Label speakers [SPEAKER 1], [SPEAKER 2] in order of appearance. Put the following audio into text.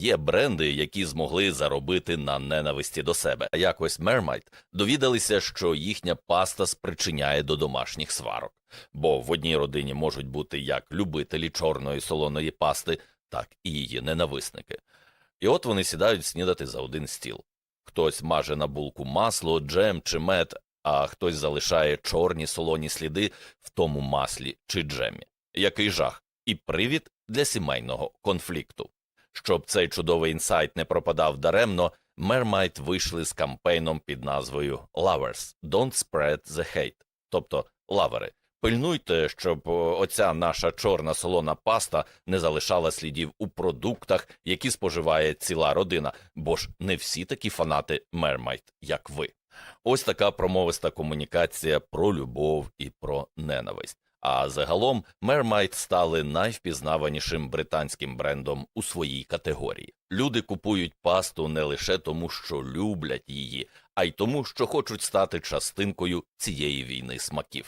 [SPEAKER 1] Є бренди, які змогли заробити на ненависті до себе. А якось Mermaid довідалися, що їхня паста спричиняє до домашніх сварок. Бо в одній родині можуть бути як любителі чорної солоної пасти, так і її ненависники. І от вони сідають снідати за один стіл. Хтось маже на булку масло, джем чи мед, а хтось залишає чорні солоні сліди в тому маслі чи джемі. Який жах і привід для сімейного конфлікту. Щоб цей чудовий інсайт не пропадав даремно, Mermaid вийшли з кампейном під назвою Lovers – Don't Spread the Hate, тобто лавери. Пильнуйте, щоб оця наша чорна солона паста не залишала слідів у продуктах, які споживає ціла родина, бо ж не всі такі фанати Mermaid, як ви. Ось така промовиста комунікація про любов і про ненависть. А загалом Mermaid стали найвпізнаванішим британським брендом у своїй категорії. Люди купують пасту не лише тому, що люблять її, а й тому, що хочуть стати частинкою цієї війни смаків.